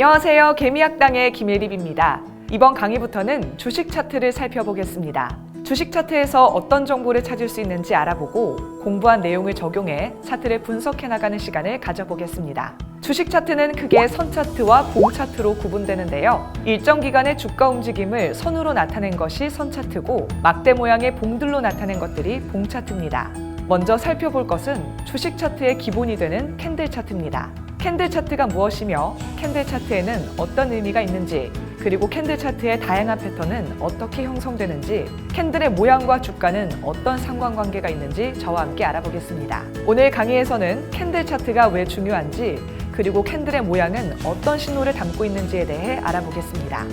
안녕하세요. 개미학당의 김예립입니다. 이번 강의부터는 주식 차트를 살펴보겠습니다. 주식 차트에서 어떤 정보를 찾을 수 있는지 알아보고 공부한 내용을 적용해 차트를 분석해 나가는 시간을 가져보겠습니다. 주식 차트는 크게 선 차트와 봉 차트로 구분되는데요. 일정 기간의 주가 움직임을 선으로 나타낸 것이 선 차트고 막대 모양의 봉들로 나타낸 것들이 봉 차트입니다. 먼저 살펴볼 것은 주식 차트의 기본이 되는 캔들 차트입니다. 캔들 차트가 무엇이며 캔들 차트에는 어떤 의미가 있는지 그리고 캔들 차트의 다양한 패턴은 어떻게 형성되는지 캔들의 모양과 주가는 어떤 상관관계가 있는지 저와 함께 알아보겠습니다. 오늘 강의에서는 캔들 차트가 왜 중요한지 그리고 캔들의 모양은 어떤 신호를 담고 있는지에 대해 알아보겠습니다.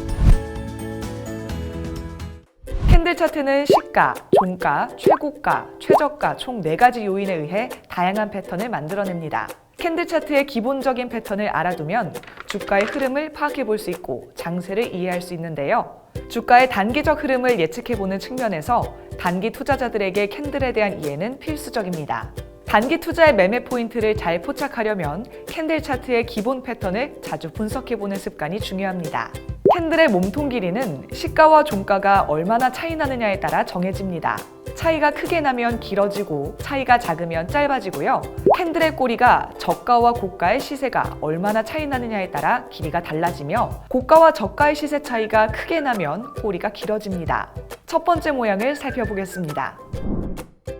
캔들 차트는 시가, 종가, 최고가, 최저가 총 4가지 요인에 의해 다양한 패턴을 만들어냅니다. 캔들 차트의 기본적인 패턴을 알아두면 주가의 흐름을 파악해 볼 수 있고 장세를 이해할 수 있는데요. 주가의 단기적 흐름을 예측해 보는 측면에서 단기 투자자들에게 캔들에 대한 이해는 필수적입니다. 단기 투자의 매매 포인트를 잘 포착하려면 캔들 차트의 기본 패턴을 자주 분석해 보는 습관이 중요합니다. 캔들의 몸통 길이는 시가와 종가가 얼마나 차이 나느냐에 따라 정해집니다. 차이가 크게 나면 길어지고 차이가 작으면 짧아지고요. 캔들의 꼬리가 저가와 고가의 시세가 얼마나 차이 나느냐에 따라 길이가 달라지며 고가와 저가의 시세 차이가 크게 나면 꼬리가 길어집니다. 첫 번째 모양을 살펴보겠습니다.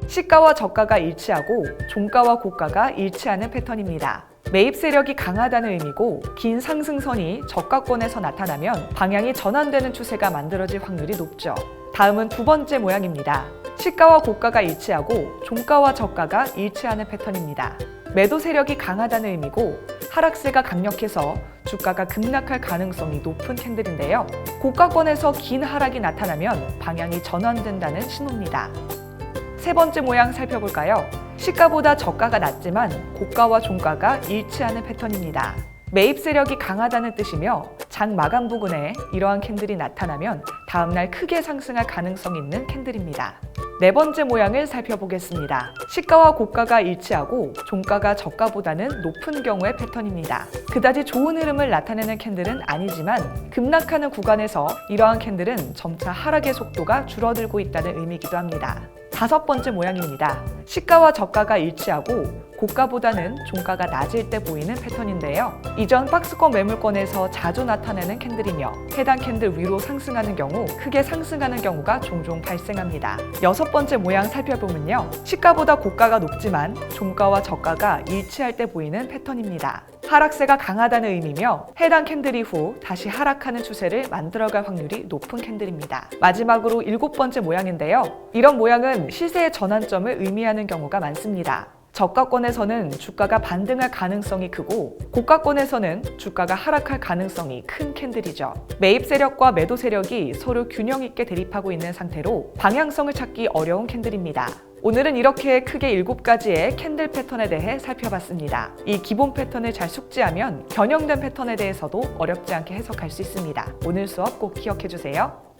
시가와 저가가 일치하고 종가와 고가가 일치하는 패턴입니다. 매입 세력이 강하다는 의미고 긴 상승선이 저가권에서 나타나면 방향이 전환되는 추세가 만들어질 확률이 높죠. 다음은 두 번째 모양입니다. 시가와 고가가 일치하고 종가와 저가가 일치하는 패턴입니다. 매도 세력이 강하다는 의미고 하락세가 강력해서 주가가 급락할 가능성이 높은 캔들인데요. 고가권에서 긴 하락이 나타나면 방향이 전환된다는 신호입니다. 세 번째 모양 살펴볼까요? 시가보다 저가가 낮지만 고가와 종가가 일치하는 패턴입니다. 매입 세력이 강하다는 뜻이며 장 마감 부근에 이러한 캔들이 나타나면 다음날 크게 상승할 가능성이 있는 캔들입니다. 네 번째 모양을 살펴보겠습니다. 시가와 고가가 일치하고 종가가 저가보다는 높은 경우의 패턴입니다. 그다지 좋은 흐름을 나타내는 캔들은 아니지만 급락하는 구간에서 이러한 캔들은 점차 하락의 속도가 줄어들고 있다는 의미이기도 합니다. 다섯 번째 모양입니다. 시가와 저가가 일치하고 고가보다는 종가가 낮을 때 보이는 패턴인데요. 이전 박스권 매물권에서 자주 나타내는 캔들이며 해당 캔들 위로 상승하는 경우 크게 상승하는 경우가 종종 발생합니다. 여섯 번째 모양 살펴보면요. 시가보다 고가가 높지만 종가와 저가가 일치할 때 보이는 패턴입니다. 하락세가 강하다는 의미며 해당 캔들 이후 다시 하락하는 추세를 만들어갈 확률이 높은 캔들입니다. 마지막으로 일곱 번째 모양인데요. 이런 모양은 시세의 전환점을 의미하는 경우가 많습니다. 저가권에서는 주가가 반등할 가능성이 크고 고가권에서는 주가가 하락할 가능성이 큰 캔들이죠. 매입 세력과 매도 세력이 서로 균형 있게 대립하고 있는 상태로 방향성을 찾기 어려운 캔들입니다. 오늘은 이렇게 크게 7가지의 캔들 패턴에 대해 살펴봤습니다. 이 기본 패턴을 잘 숙지하면 변형된 패턴에 대해서도 어렵지 않게 해석할 수 있습니다. 오늘 수업 꼭 기억해 주세요.